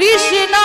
Krishna.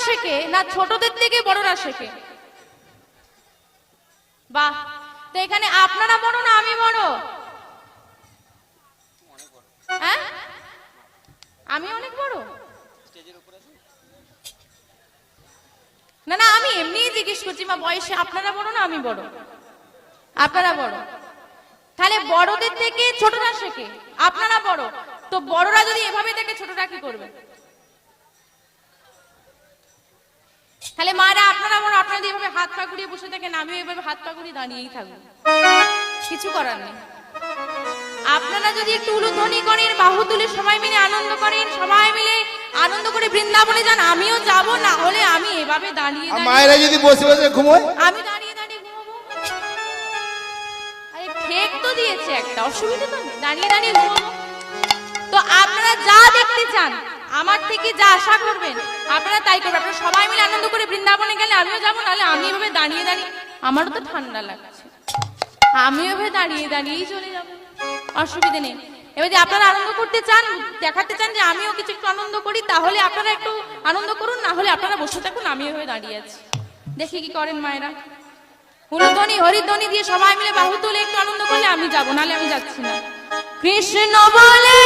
বড়রা শেখে না ছোটদের থেকে বড়রা শেখে? বাহ, তো এখানে আপনারা বড় না আমি বড় হ্যাঁ? আমি অনেক বড়? না না, আমি এমনি জিজ্ঞেস করছি, মা, বয়সে আপনারা বড় না আমি বড়? আপনারা বড়? তাহলে বড়দের থেকে ছোটরা শেখে, আপনারা বড়। তো বড়রা যদি এভাবে দেখে, ছোটরা কি করবে? তাহলে মারা আপনারা আমার আপনাদের এভাবে হাত পা ঘুরিয়ে বসে থাকেন আমিও এভাবে হাত পা ঘুরিয়ে দাঁড়িয়েই থাকব। কিছু করার নেই। আপনারা যদি একটু উলুধ্বনি করেন বাহু তুলে সবাই মিলে আনন্দ করেন সবাই মিলে আনন্দ করে বৃন্দাবনে যান আমিও যাব না হলে আমি এভাবে দাঁড়িয়ে মায়েরা যদি বসে বসে ঘুমো আমি দাঁড়িয়ে দাঁড়িয়ে ঘুমাবো। আরে ঠেক তো দিয়েছে একটা অসুবিধা তো দাঁড়িয়ে দাঁড়িয়ে ঘুমাবো। তো আপনারা যা দেখতে চান আমার থেকে যা আশা করবেন, আপনারা তাই করবেন। আপনারা সবাই মিলে আনন্দ করে বৃন্দাবনে গেলে আমিও যাব, নাহলে আমি এভাবে দাঁড়িয়ে দাঁড়িয়ে, আমারও তো ঠান্ডা লাগছে। আমি এভাবে দাঁড়িয়ে দাঁড়িয়েই চলে যাব। অসুবিধে নেই। এবার যদি আপনারা আনন্দ করতে চান, দেখাতে চান যে আমিও কিছু একটু আনন্দ করি, তাহলে আপনারা একটু আনন্দ করুন না হলে আপনারা বসে থাকুন আমি এভাবে দাঁড়িয়ে আছি। দেখি কি করেন মায়েরা। হরিধ্বনি হরিধ্বনি দিয়ে সবাই মিলে বাহু তুলে একটু আনন্দ করলে আমি যাব, নাহলে আমি যাচ্ছি না। কৃষ্ণ বলে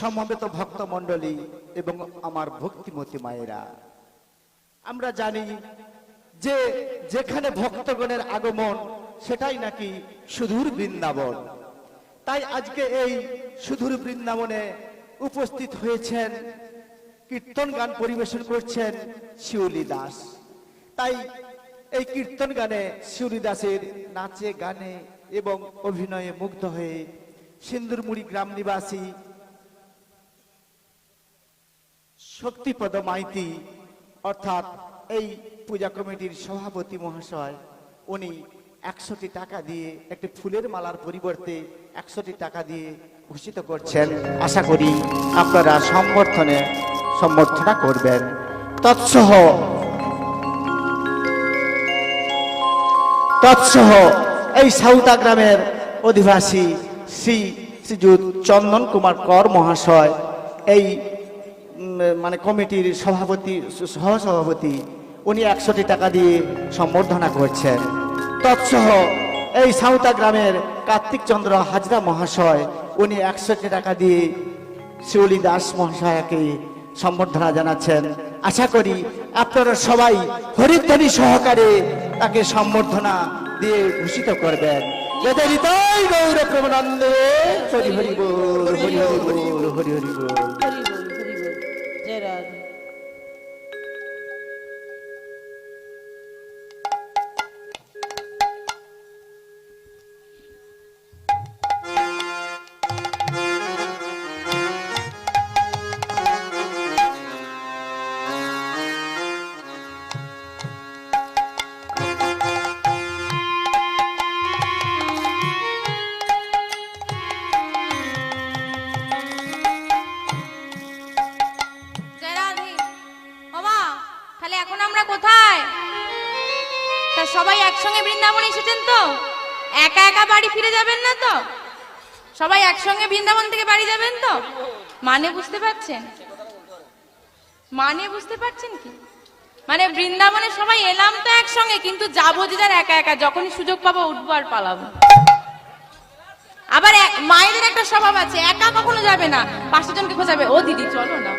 সমবেত ভক্ত মণ্ডলী এবং আমার ভক্তিমতী মায়েরা, আমরা জানি যে যেখানে ভক্তগণের আগমন, সেটাই নাকি সুদূর বৃন্দাবন। তাই আজকে এই সুদূর বৃন্দাবনে উপস্থিত হয়েছেন, কীর্তন গান পরিবেশন করছেন শিউলি দাস। তাই এই কীর্তন গানে শিউলি দাসের নাচে, গানে এবং অভিনয়ে মুগ্ধ হয়ে সিন্দুরমুড়ি গ্রাম নিবাসী শক্তিপদ মাইতি, অর্থাৎ এই পূজা কমিটির সভাপতি মহাশয়, উনি একশোটি টাকা দিয়ে একটি ফুলের মালার পরিবর্তে একশোটি টাকা দিয়ে ঘোষিত করছেন। আশা করি আপনারা সমর্থনে সমর্থনা করবেন। তৎসহ তৎসহ এই সাউতা গ্রামের অধিবাসী শ্রী শ্রীযুত চন্দন কুমার কর মহাশয় এই মানে কমিটির সভাপতি, সহসভাপতি, উনি একশোটি টাকা দিয়ে সম্বর্ধনা করছেন। তৎসহ এই সাউতা গ্রামের কার্তিক চন্দ্র হাজরা মহাশয়, উনি একশোটি টাকা দিয়ে শিউলি দাস মহাশয়কে সম্বর্ধনা জানাচ্ছেন। আশা করি আপনারা সবাই হরিধ্বনি সহকারে তাকে সম্বর্ধনা দিয়ে ভূষিত করবেন। যাতে হৃদয় গৌর প্রেমানন্দে হরি হরি বল, হরি হরি বল, হরি হরি হরি যাবেন না তো? সবাই একসঙ্গে বৃন্দাবন থেকে বাড়ি যাবেন তো? মানে বুঝতে পারছেন? মানে বুঝতে পারছেন কি? মানে বৃন্দাবনে সবাই এলাম তো একসঙ্গে, কিন্তু যাব যে যার একা একা, যখনই সুযোগ পাবো উঠবো আর পালাবো। আবার মায়েদের একটা স্বভাব আছে, একা কখনো যাবে না। পাঁচটা জনকে খোঁজাবে। ও দিদি, চলো না।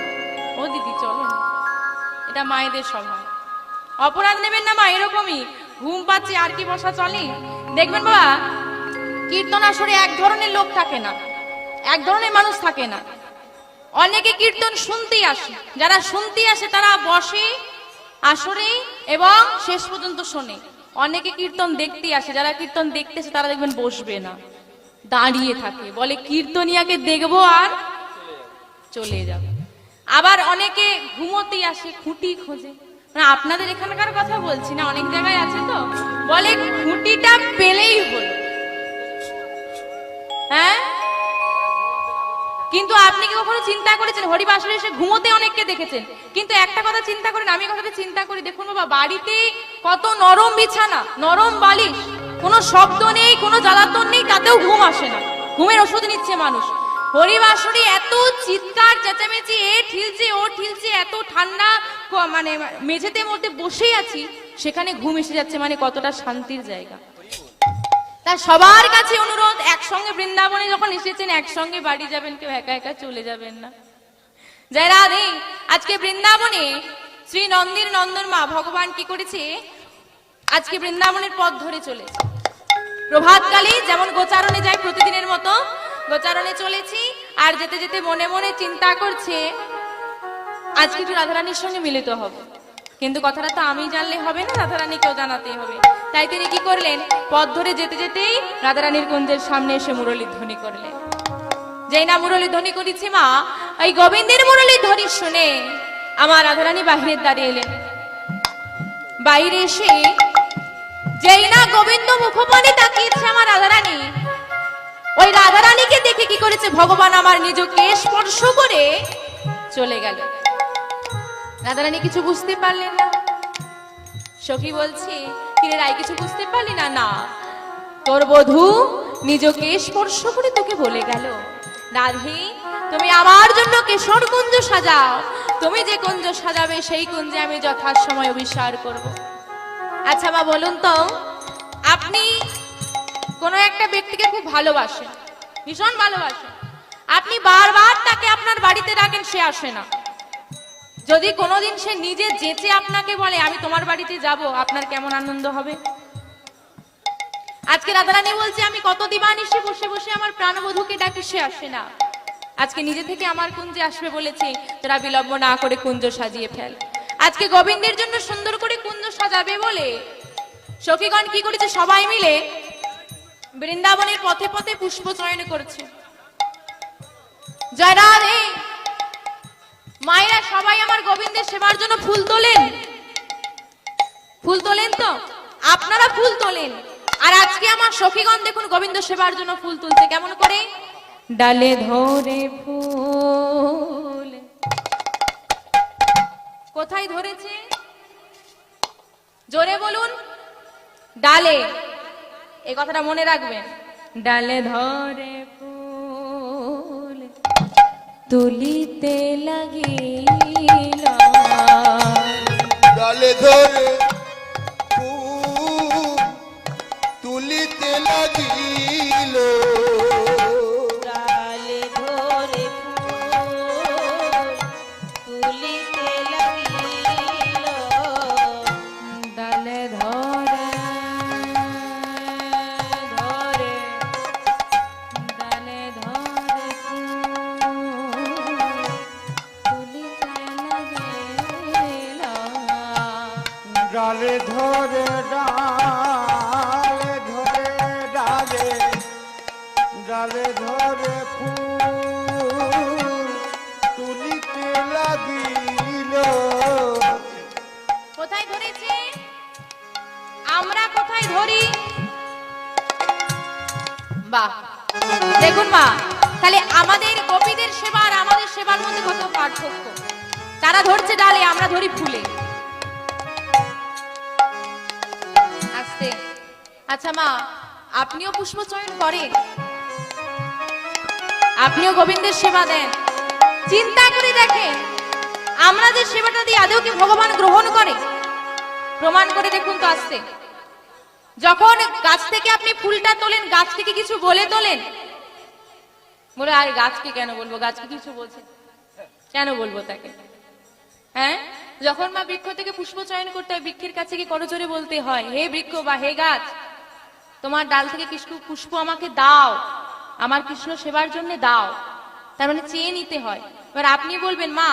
ও দিদি, চলো না। এটা মায়েদের স্বভাব। অপরাধ নেবেন না মা, এরকমই। ঘুম পাচ্ছে, আর কি বসা চলে? দেখবেন বাবা কীর্তন আসরে এক ধরনের লোক থাকে না। এক ধরনের মানুষ থাকে না। অনেকে কীর্তন শুনতেই আসে। যারা শুনতে আসে, তারা বসে, আসরে এবং শেষ পর্যন্ত শোনে। অনেকে কীর্তন দেখতে আসে। যারা কীর্তন দেখতে আসে, তারা দেখবেন বসবে না। দাঁড়িয়ে থাকে। বলে, কীর্তনিয়াকে দেখব আর চলে যাবে। আবার অনেকে ঘুমোতেই আসে, খুঁটি খোঁজে। মানে আপনাদের এখানকার কথা বলছি না, অনেক জায়গায় আছে তো। বলে, খুঁটিটা পেলেই হলো। হ্যাঁ? কিন্তু আপনি কি কখনো চিন্তা করেছেন? হরিবাসরে এসে ঘুমোতে অনেককে দেখেছেন। কিন্তু একটা কথা চিন্তা করেন, আমি কথাটা চিন্তা করি। দেখুন বাবা, বাড়িতে কত নরম বিছানা, নরম বালিশ, কোনো শব্দ নেই, কোনো জ্বালাতন নেই, তাতেও ঘুম আসে না। ঘুমের ওষুধ নিচ্ছে মানুষ। হরিবাসরে এত চিৎকার, চেঁচামেচি, এ ঠিলছে, ও ঠিলছে, এত ঠান্ডা মানে মেঝেতে মধ্যে বসেই আছি, সেখানে ঘুম এসে যাচ্ছে মানে কতটা শান্তির জায়গা। তা সবার কাছে অনুরোধ, একসঙ্গে বৃন্দাবনে যখন এসেছেন, একসঙ্গে বাড়ি যাবেন, কেউ একা একা চলে যাবেন না। জয় রাধে, আজকে বৃন্দাবনে শ্রী নন্দির নন্দন মা ভগবান কি করেছে? আজকে বৃন্দাবনের পথ ধরে চলেছে। প্রভাতকালে যেমন গোচারণে যায় প্রতিদিনের মতো, গোচারণে চলেছি, আর যেতে যেতে মনে মনে চিন্তা করছে, আজকে একটু রাধারানীর সঙ্গে মিলিত হবে। কিন্তু কথাটা তো আমি জানলে হবে না রাধারানীকেও জানাতেই হবে। তাই তিনি কি করলেন? পথ ধরে যেতে যেতেই রাধারানীর কুঞ্জের সামনে এসে মুরলী ধ্বনি করলেন। যেই না মুরলী ধ্বনি করেছি মা, ওই গোবিন্দের মুরলী ধ্বনি শুনে আমার রাধারানী বাহিরের দাঁড়িয়ে এলেন। বাইরে এসে যেই না গোবিন্দ মুখপানে তাকিয়েছে আমার রাধারানী, ওই রাধারানীকে দেখে কি করেছে ভগবান আমার নিজকে স্পর্শ করে চলে গেল রাধারানী কিছু বুঝতে পারলেন না। সখী বলছে, কিরে রায়, কিছু বুঝতে পারলি না? না। তোর বধূ নিজকে স্পর্শ করে তোকে বলে গেল, রাধে, তুমি আমার জন্য কেশর কুঞ্জ সাজাও। তুমি যে কুঞ্জ সাজাবে, সেই কুঞ্জে আমি যথাসময় অবিষ্কার করব। আচ্ছা মা, বলুন তো, আপনি কোনো একটা ব্যক্তিকে খুব ভালোবাসেন, ভীষণ ভালোবাসেন। আপনি বারবার তাকে আপনার বাড়িতে ডাকেন, সে আসে না। যদি কোনোদিন সে নিজে যেচে আপনাকে বলে, আমি তোমার বাড়িতে যাব, আপনার কেমন আনন্দ হবে? আজকে রাধারানী বলছে, আমি কত দিবানিসে বসে বসে আমার প্রাণবধূকে ডাকি, সে আসে না। আজকে নিজে থেকে আমার কুঞ্জে আসবে বলেছে, তোরা বিলম্ব না করে কুঞ্জ সাজিয়ে ফেল। আজকে গোবিন্দের জন্য সুন্দর করে কুঞ্জ সাজাবে বলে, সখীগণ কি করেছে সবাই মিলে বৃন্দাবনের পথে পথে পুষ্প চয়ন করেছে। জয় রাধে মায়েরা সবাই আমার গোবিন্দের সেবার জন্য ফুল তোলেন। ফুল তোলেন তো? আপনারা ফুল তোলেন। আর আজকে আমার সখীগণ দেখুন গোবিন্দ সেবার জন্য ফুল তুলছে, কেমন করে? ডালে ধরে ফুল। কোথায় ধরেছে? জোরে বলুন। ডালে। এই কথাটা মনে রাখবেন। ডালে ধরে তুলিতে লাগিল। ডালে ধরে তুলিতে লাগিল। ধরে ডালে ধরে ডালে ডালে ধরে ফুল তুলিতে লাগিল। কোথায় ধরেছে? আমরা কোথায় ধরি? বাহ। দেখুন মা, তাহলে আমাদের গোপীদের সেবা আর আমাদের সেবার মধ্যে কত পার্থক্য। তারা ধরছে ডালে, আমরা ধরি ফুলে। আচ্ছা মা, আপনিও পুষ্প চয়ন করেন। আপনিও গোবিন্দের সেবা দেন। চিন্তা করে দেখেন, আমরা যে সেবাটা দিই আদৌ কি ভগবান গ্রহণ করে? প্রমাণ করে দেখুন তো আসতে। যখন গাছ থেকে আপনি ফুলটা তোলেন, গাছ থেকে কিছু বলে তোলেন, বলে, আর, গাছকে কেন বলব? গাছকে কিছু বলছে কেন বলব তাকে? হ্যাঁ? যখন মা বৃক্ষ থেকে পুষ্প চয়ন করতে হয়, বৃক্ষের কাছে কি করজোরে বলতে হয়? হে বৃক্ষ বা হে গাছ তোমার ডাল থেকে কৃষ্ণ পুষ্প আমাকে দাও। আমার কৃষ্ণ সেবার জন্য দাও। তার মানে চেয়ে নিতে হয়। এবার আপনি বলবেন, মা,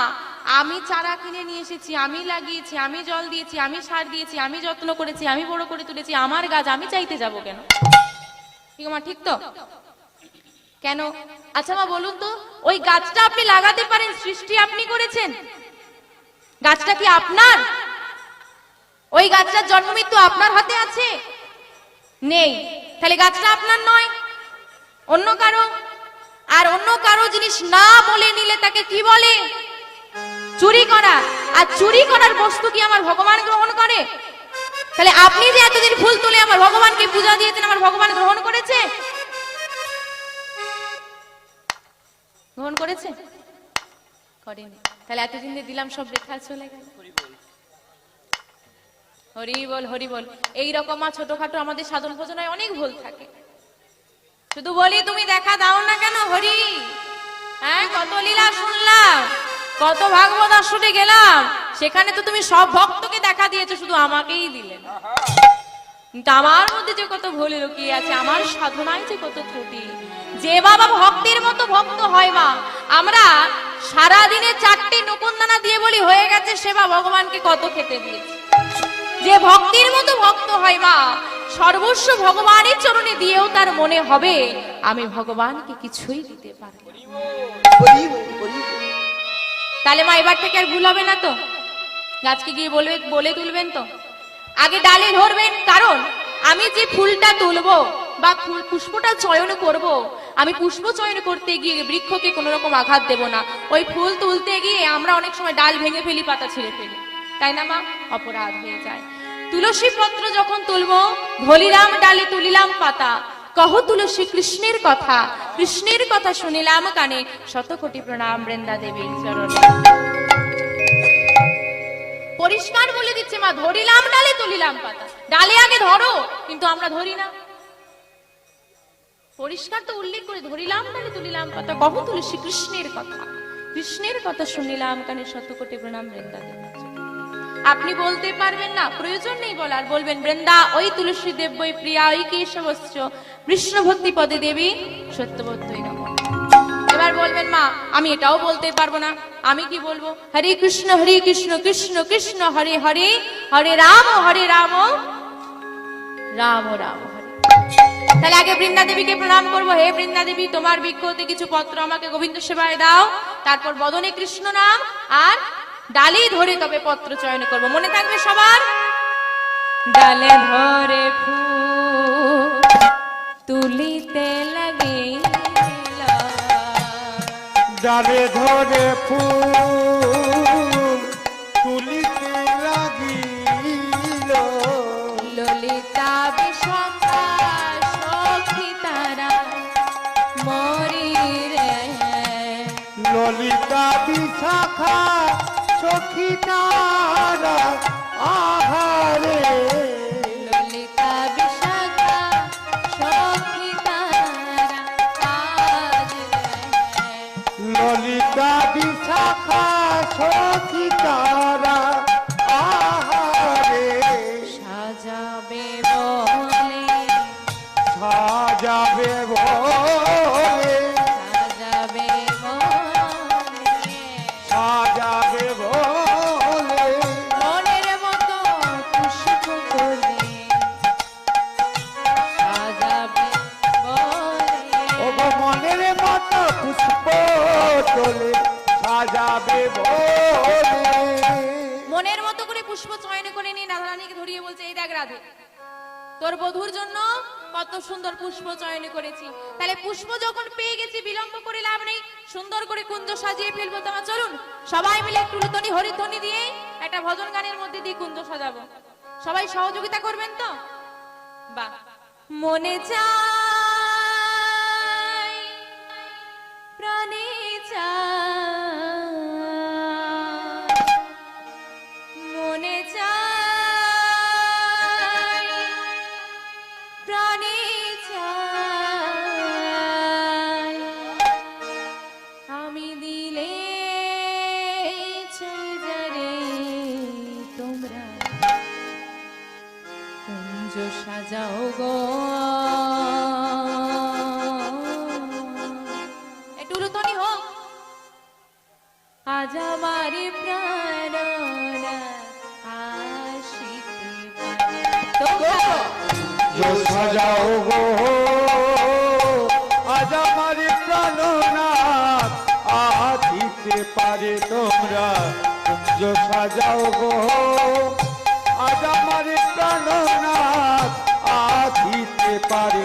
আমি চারা কিনে নিয়ে এসেছি, আমি লাগিয়েছি, আমি জল দিয়েছি, আমি সার দিয়েছি, আমি যত্ন করেছি, আমি বড় করে তুলেছি, আমার গাছ, আমি চাইতে যাব কেন? ঠিক মা, ঠিক তো? কেন? আচ্ছা মা, বলুন তো, ওই গাছটা আপনি লাগাতে পারেন, সৃষ্টি আপনি করেছেন। গাছটা কি আপনার? ওই গাছটার জন্ম মৃত্যু আপনার হাতে আছে? নেই। তাহলে গাছটা আপনার নয়। অন্য কারও। আর অন্য কারও জিনিস না বলে নিলে তাকে কি বলে? চুরি করা। আর চুরি করার বস্তু কি আমার ভগবান গ্রহণ করে? তাহলে আপনি যে এতদিন ফুল তুলে আমার ভগবানকে পূজা দিয়েছেন, আমার ভগবান গ্রহণ করেছে? গ্রহণ করেছে? করেনি। তাহলে এতদিন দিলাম, সব রেখা চলে গেল। হরি বল হরি বল। এইরকম আর ছোটখাটো আমাদের সাধন ভোজনায় অনেক ভুল থাকে। শুধু বলি, তুমি দেখা দাও না কেন হরি? হ্যাঁ কত লীলা শুনলাম, কত ভাগবত আসরে গেলাম, সেখানে তো তুমি সব ভক্তকে দেখা দিয়েছ, শুধু আমাকেই দিলে কিন্তু আমার মধ্যে যে কত ভুল লুকিয়ে আছে, আমার সাধনায় যে কত ত্রুটি, যে বাবা ভক্তির মতো ভক্ত হয় মা, আমরা সারা দিনে চারটি নকুনদানা দিয়ে বলি, হয়ে গেছে সেবা, ভগবানকে কত খেতে দিয়েছে। যে ভক্তির মতো ভক্ত হয় মা, সর্বস্ব ভগবানের চরণে দিয়েও তার মনে হবে, আমি ভগবানকে কিছুই দিতে পারি তাহলে মা, এবার থেকে আর ভুল হবে না তো? গাছকে গিয়ে বলবে, বলে তুলবেন তো? আগে ডালে ধরবেন, কারণ আমি যে ফুলটা তুলবো বা পুষ্পটা চয়ন করব, আমি পুষ্প চয়ন করতে গিয়ে বৃক্ষকে কোনো রকম আঘাত দেব না। ওই ফুল তুলতে গিয়ে আমরা অনেক সময় ডাল ভেঙে ফেলি, পাতা ছিঁড়ে ফেলি। তাই না, মা? অপরাধ হয়ে যায়। তুলসী পত্র যখন তুলবো, ধলিলাম ডালে তুলিলাম পাতা। কহ তুলসী কৃষ্ণের কথা কৃষ্ণের কথা শুনিলাম কানে। শত কোটি প্রণাম বৃন্দা দেবীর চরণে। পরিষ্কার বলে দিচ্ছে, মা, ধরিলাম ডালে তুলিলাম পাতা। ডালে আগে ধরো, কিন্তু আমরা ধরি না। পরিষ্কার তো উল্লেখ করে, ধরিলাম ডালে তুলিলাম পাতা। কহ তুলসী কৃষ্ণের কথা কৃষ্ণের কথা শুনিলাম কানে। শত কোটি প্রণাম বৃন্দা চরণে। আপনি বলতে পারবেন না, প্রয়োজন নেই বলার। বলবেন, বৃন্দা, ওই তুলসী দেব্যই প্রিয়া, ওই কেশবস্ত্র কৃষ্ণ ভক্তি পদে দেবী সত্যবত্যই নম এবার বলবেন, মা, আমি এটাও বলতে পারব না। আমি কি বলব? হরে কৃষ্ণ হরে কৃষ্ণ কৃষ্ণ কৃষ্ণ, হরে হরে হরে রাম হরে রাম রাম রাম, হরে। তাহলে আগে বৃন্দা দেবীকে প্রণাম করব। হে বৃন্দা দেবী, তোমার বিক্ষতে কিছু পত্র আমাকে গোবিন্দ সেবায় দাও। তারপর বদনে কৃষ্ণ নাম, আর ডালি ধরে তবে পত্র চয়ন করব। মনে থাকবে সবার? ডালে ধরে ফুল তুলিতে লাগে ডালে ধরে ফুল তুলিতে লাগিল। ললিতা বিশাখা সখী তারা মরি রে ললিতা বিশাখা সখী তারা আহারে। ললিতা বিশাখা সখী তারা আজ ললিতা বিশাখা সখী তারা বধুর জন্য কত সুন্দর পুষ্প চয়ন করেছি। তাহলে পুষ্প যখন পেয়ে গেছি, বিলম্ব করে লাভ নেই। সুন্দর করে কুঞ্জ সাজিয়ে ফেলব তোমার চলুন। সবাই মিলে একটু লুতনি, হরিধ্বনি দিয়ে একটা ভজন গানের মধ্যে দিয়ে কুঞ্জ সাজাবো। সবাই সহযোগিতা করবেন তো? বা মনে চা जो सजाओ गो আজ আমার প্রাণনাথ আহা দিতে পারে তোমরা কুঞ্জ সাজাও গো আজ আমার প্রাণনাথ আহা দিতে পারে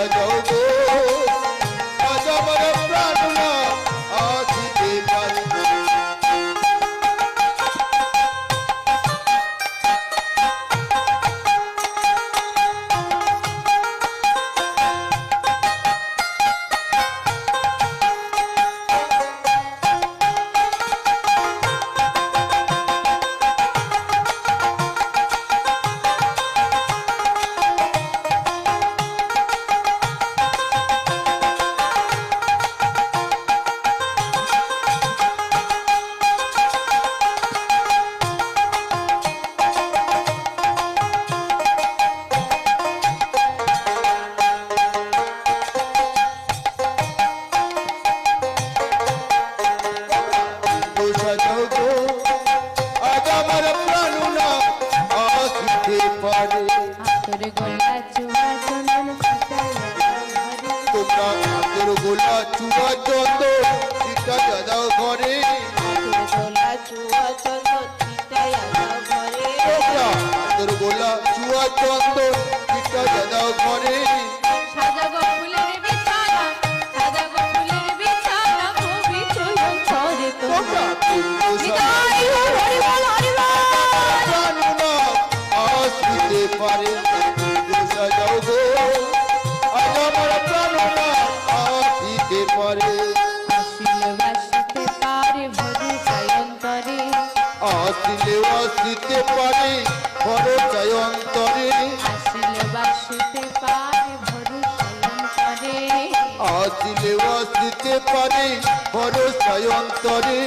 চন্দ্র কীর্তন মনে পারি ভরসায় অন্তরে